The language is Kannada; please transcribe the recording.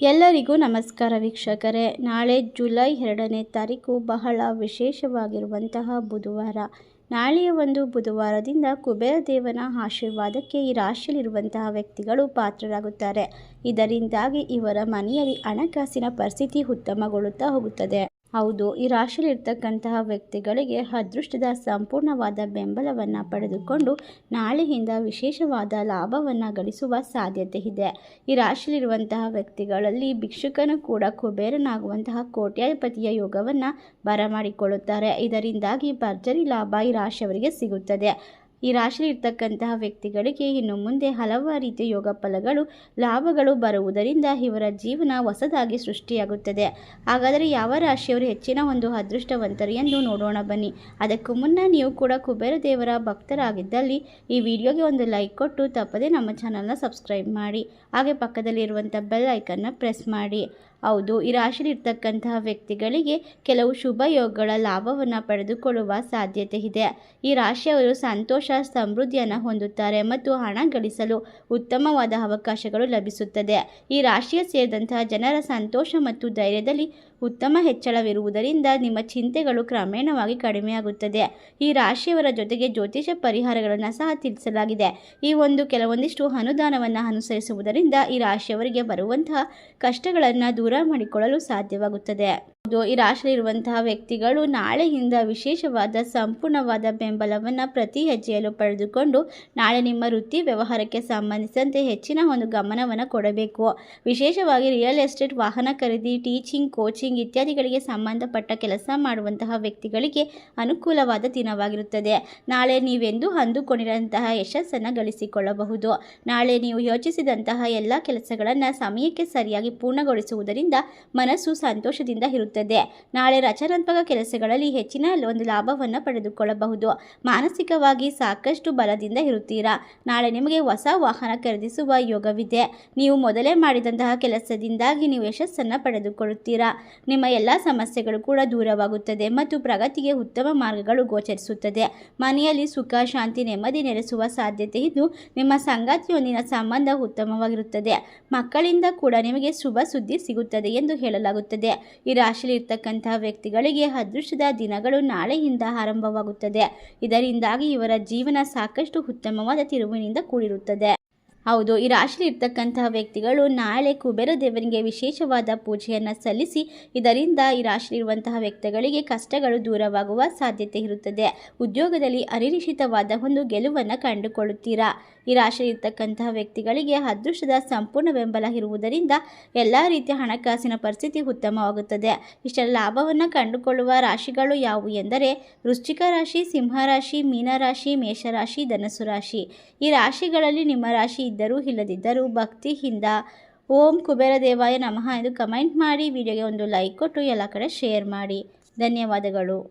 ಎಲ್ಲರಿಗೂ ನಮಸ್ಕಾರ ವೀಕ್ಷಕರೇ. ನಾಳೆ ಜುಲೈ ಎರಡನೇ ತಾರೀಕು ಬಹಳ ವಿಶೇಷವಾಗಿರುವಂತಹ ಬುಧವಾರ. ನಾಳೆಯ ಒಂದು ಬುಧವಾರದಿಂದ ಕುಬೇರ ದೇವನ ಆಶೀರ್ವಾದಕ್ಕೆ ಈ ರಾಶಿಯಲ್ಲಿರುವಂತಹ ವ್ಯಕ್ತಿಗಳು ಪಾತ್ರರಾಗುತ್ತಾರೆ. ಇದರಿಂದಾಗಿ ಇವರ ಮನೆಯಲ್ಲಿ ಹಣಕಾಸಿನ ಪರಿಸ್ಥಿತಿ ಉತ್ತಮಗೊಳ್ಳುತ್ತಾ ಹೋಗುತ್ತದೆ. ಹೌದು, ಈ ರಾಶಿಯಲ್ಲಿರ್ತಕ್ಕಂತಹ ವ್ಯಕ್ತಿಗಳಿಗೆ ಅದೃಷ್ಟದ ಸಂಪೂರ್ಣವಾದ ಬೆಂಬಲವನ್ನು ಪಡೆದುಕೊಂಡು ನಾಳೆಯಿಂದ ವಿಶೇಷವಾದ ಲಾಭವನ್ನು ಗಳಿಸುವ ಸಾಧ್ಯತೆ ಇದೆ. ಈ ರಾಶಿಯಲ್ಲಿರುವಂತಹ ವ್ಯಕ್ತಿಗಳಲ್ಲಿ ಭಿಕ್ಷುಕನು ಕೂಡ ಕುಬೇರನಾಗುವಂತಹ ಕೋಟ್ಯಾಧಿಪತಿಯ ಯೋಗವನ್ನು ಬರಮಾಡಿಕೊಳ್ಳುತ್ತಾರೆ. ಇದರಿಂದಾಗಿ ಭರ್ಜರಿ ಲಾಭ ಈ ರಾಶಿಯವರಿಗೆ ಸಿಗುತ್ತದೆ. ಈ ರಾಶಿಯಲ್ಲಿ ಇರ್ತಕ್ಕಂತಹ ವ್ಯಕ್ತಿಗಳಿಗೆ ಇನ್ನು ಮುಂದೆ ಹಲವಾರು ರೀತಿಯ ಯೋಗ ಫಲಗಳು, ಲಾಭಗಳು ಬರುವುದರಿಂದ ಇವರ ಜೀವನ ಹೊಸದಾಗಿ ಸೃಷ್ಟಿಯಾಗುತ್ತದೆ. ಹಾಗಾದರೆ ಯಾವ ರಾಶಿಯವರು ಹೆಚ್ಚಿನ ಒಂದು ಅದೃಷ್ಟವಂತರು ಎಂದು ನೋಡೋಣ ಬನ್ನಿ. ಅದಕ್ಕೂ ಮುನ್ನ ನೀವು ಕೂಡ ಕುಬೇರ ದೇವರ ಭಕ್ತರಾಗಿದ್ದಲ್ಲಿ ಈ ವಿಡಿಯೋಗೆ ಒಂದು ಲೈಕ್ ಕೊಟ್ಟು ತಪ್ಪದೆ ನಮ್ಮ ಚಾನಲ್ನ ಸಬ್ಸ್ಕ್ರೈಬ್ ಮಾಡಿ. ಹಾಗೆ ಪಕ್ಕದಲ್ಲಿರುವಂಥ ಬೆಲ್ ಐಕನ್ನ ಪ್ರೆಸ್ ಮಾಡಿ. ಹೌದು, ಈ ರಾಶಿಯಲ್ಲಿ ಇರ್ತಕ್ಕಂತಹ ವ್ಯಕ್ತಿಗಳಿಗೆ ಕೆಲವು ಶುಭ ಯೋಗಗಳ ಲಾಭವನ್ನು ಪಡೆದುಕೊಳ್ಳುವ ಸಾಧ್ಯತೆ ಇದೆ. ಈ ರಾಶಿಯವರು ಸಂತೋಷ, ಸಮೃದ್ಧಿಯನ್ನು ಹೊಂದುತ್ತಾರೆ ಮತ್ತು ಹಣ ಗಳಿಸಲು ಉತ್ತಮವಾದ ಅವಕಾಶಗಳು ಲಭಿಸುತ್ತದೆ. ಈ ರಾಶಿಯ ಸೇರಿದಂತಹ ಜನರ ಸಂತೋಷ ಮತ್ತು ಧೈರ್ಯದಲ್ಲಿ ಉತ್ತಮ ಹೆಚ್ಚಳವಿರುವುದರಿಂದ ನಿಮ್ಮ ಚಿಂತೆಗಳು ಕ್ರಮೇಣವಾಗಿ ಕಡಿಮೆಯಾಗುತ್ತದೆ. ಈ ರಾಶಿಯವರ ಜೊತೆಗೆ ಜ್ಯೋತಿಷ ಪರಿಹಾರಗಳನ್ನು ಸಹ ತಿಳಿಸಲಾಗಿದೆ ಈ ಒಂದು ಕೆಲವೊಂದಿಷ್ಟು ಅನುದಾನವನ್ನು ಅನುಸರಿಸುವುದರಿಂದ ಈ ರಾಶಿಯವರಿಗೆ ಬರುವಂತಹ ಕಷ್ಟಗಳನ್ನು ದೂರ ಮಾಡಿಕೊಳ್ಳಲು ಸಾಧ್ಯವಾಗುತ್ತದೆ. ಈ ರಾಶಿಯಲ್ಲಿರುವಂತಹ ವ್ಯಕ್ತಿಗಳು ನಾಳೆಯಿಂದ ವಿಶೇಷವಾದ ಸಂಪೂರ್ಣವಾದ ಬೆಂಬಲವನ್ನು ಪ್ರತಿ ಹೆಜ್ಜೆಯಲ್ಲೂ ಪಡೆದುಕೊಂಡು ನಾಳೆ ನಿಮ್ಮ ವೃತ್ತಿ ವ್ಯವಹಾರಕ್ಕೆ ಸಂಬಂಧಿಸಿದಂತೆ ಹೆಚ್ಚಿನ ಒಂದು ಗಮನವನ್ನು ಕೊಡಬೇಕು. ವಿಶೇಷವಾಗಿ ರಿಯಲ್ ಎಸ್ಟೇಟ್ ವಾಹನ ಖರೀದಿ ಟೀಚಿಂಗ್ ಕೋಚಿಂಗ್ ಇತ್ಯಾದಿಗಳಿಗೆ ಸಂಬಂಧಪಟ್ಟ ಕೆಲಸ ಮಾಡುವಂತಹ ವ್ಯಕ್ತಿಗಳಿಗೆ ಅನುಕೂಲವಾದ ದಿನವಾಗಿರುತ್ತದೆ. ನಾಳೆ ನೀವೆಂದು ಅಂದುಕೊಂಡಿರುವಂತಹ ಯಶಸ್ಸನ್ನು ಗಳಿಸಿಕೊಳ್ಳಬಹುದು. ನಾಳೆ ನೀವು ಯೋಚಿಸಿದಂತಹ ಎಲ್ಲ ಕೆಲಸಗಳನ್ನು ಸಮಯಕ್ಕೆ ಸರಿಯಾಗಿ ಪೂರ್ಣಗೊಳಿಸುವುದರಿಂದ ಮನಸ್ಸು ಸಂತೋಷದಿಂದ ಇರುತ್ತದೆ. ನಾಳೆ ರಚನಾತ್ಮಕ ಕೆಲಸಗಳಲ್ಲಿ ಹೆಚ್ಚಿನ ಒಂದು ಲಾಭವನ್ನು ಪಡೆದುಕೊಳ್ಳಬಹುದು. ಮಾನಸಿಕವಾಗಿ ಸಾಕಷ್ಟು ಬಲದಿಂದ ಇರುತ್ತೀರಾ? ನಾಳೆ ನಿಮಗೆ ಹೊಸ ವಾಹನ ಖರೀದಿಸುವ ಯೋಗವಿದೆ. ನೀವು ಮೊದಲೇ ಮಾಡಿದಂತಹ ಕೆಲಸದಿಂದಾಗಿ ನೀವು ಯಶಸ್ಸನ್ನು ಪಡೆದುಕೊಳ್ಳುತ್ತೀರಾ? ನಿಮ್ಮ ಎಲ್ಲ ಸಮಸ್ಯೆಗಳು ಕೂಡ ದೂರವಾಗುತ್ತದೆ ಮತ್ತು ಪ್ರಗತಿಗೆ ಉತ್ತಮ ಮಾರ್ಗಗಳು ಗೋಚರಿಸುತ್ತದೆ. ಮನೆಯಲ್ಲಿ ಸುಖ, ಶಾಂತಿ, ನೆಮ್ಮದಿ ನೆಲೆಸುವ ಸಾಧ್ಯತೆ ಇದ್ದು ನಿಮ್ಮ ಸಂಗಾತಿಯೊಂದಿನ ಸಂಬಂಧ ಉತ್ತಮವಾಗಿರುತ್ತದೆ. ಮಕ್ಕಳಿಂದ ಕೂಡ ನಿಮಗೆ ಶುಭ ಸುದ್ದಿ ಸಿಗುತ್ತದೆ ಎಂದು ಹೇಳಲಾಗುತ್ತದೆ. ಈ ರಾಶಿಯಲ್ಲಿ ಇರ್ತಕ್ಕಂತಹ ವ್ಯಕ್ತಿಗಳಿಗೆ ಅದೃಷ್ಟದ ದಿನಗಳು ನಾಳೆಯಿಂದ ಆರಂಭವಾಗುತ್ತದೆ. ಇದರಿಂದಾಗಿ ಇವರ ಜೀವನ ಸಾಕಷ್ಟು ಉತ್ತಮವಾದ ತಿರುವಿನಿಂದ ಕೂಡಿರುತ್ತದೆ. ಹೌದು, ಈ ರಾಶಿಯಲ್ಲಿ ಇರ್ತಕ್ಕಂತಹ ವ್ಯಕ್ತಿಗಳು ನಾಳೆ ಕುಬೇರ ದೇವರಿಗೆ ವಿಶೇಷವಾದ ಪೂಜೆಯನ್ನು ಸಲ್ಲಿಸಿ, ಇದರಿಂದ ಈ ರಾಶಿಯಲ್ಲಿರುವಂತಹ ವ್ಯಕ್ತಿಗಳಿಗೆ ಕಷ್ಟಗಳು ದೂರವಾಗುವ ಸಾಧ್ಯತೆ ಇರುತ್ತದೆ. ಉದ್ಯೋಗದಲ್ಲಿ ಅನಿರೀಕ್ಷಿತವಾದ ಒಂದು ಗೆಲುವನ್ನು ಕಂಡುಕೊಳ್ಳುತ್ತೀರಾ? ಈ ರಾಶಿಯಲ್ಲಿರ್ತಕ್ಕಂತಹ ವ್ಯಕ್ತಿಗಳಿಗೆ ಅದೃಷ್ಟದ ಸಂಪೂರ್ಣ ಬೆಂಬಲ ಇರುವುದರಿಂದ ಎಲ್ಲ ರೀತಿಯ ಹಣಕಾಸಿನ ಪರಿಸ್ಥಿತಿ ಉತ್ತಮವಾಗುತ್ತದೆ. ಇಷ್ಟರ ಲಾಭವನ್ನು ಕಂಡುಕೊಳ್ಳುವ ರಾಶಿಗಳು ಯಾವುವು ಎಂದರೆ, ವೃಶ್ಚಿಕ ರಾಶಿ ಸಿಂಹರಾಶಿ ಮೀನರಾಶಿ, ಮೇಷರಾಶಿ ಧನಸು ರಾಶಿ. ಈ ರಾಶಿಗಳಲ್ಲಿ ನಿಮ್ಮ ರಾಶಿ ಇದ್ದರೂ ಇಲ್ಲದಿದ್ದರೂ ಭಕ್ತಿಯಿಂದ, ಓಂ ಕುಬೇರ ದೇವಾಯ ನಮಃ ಎಂದು ಕಮೆಂಟ್ ಮಾಡಿ, ವಿಡಿಯೋಗೆ ಒಂದು ಲೈಕ್ ಕೊಟ್ಟು ಎಲ್ಲ ಕಡೆ ಶೇರ್ ಮಾಡಿ. ಧನ್ಯವಾದಗಳು.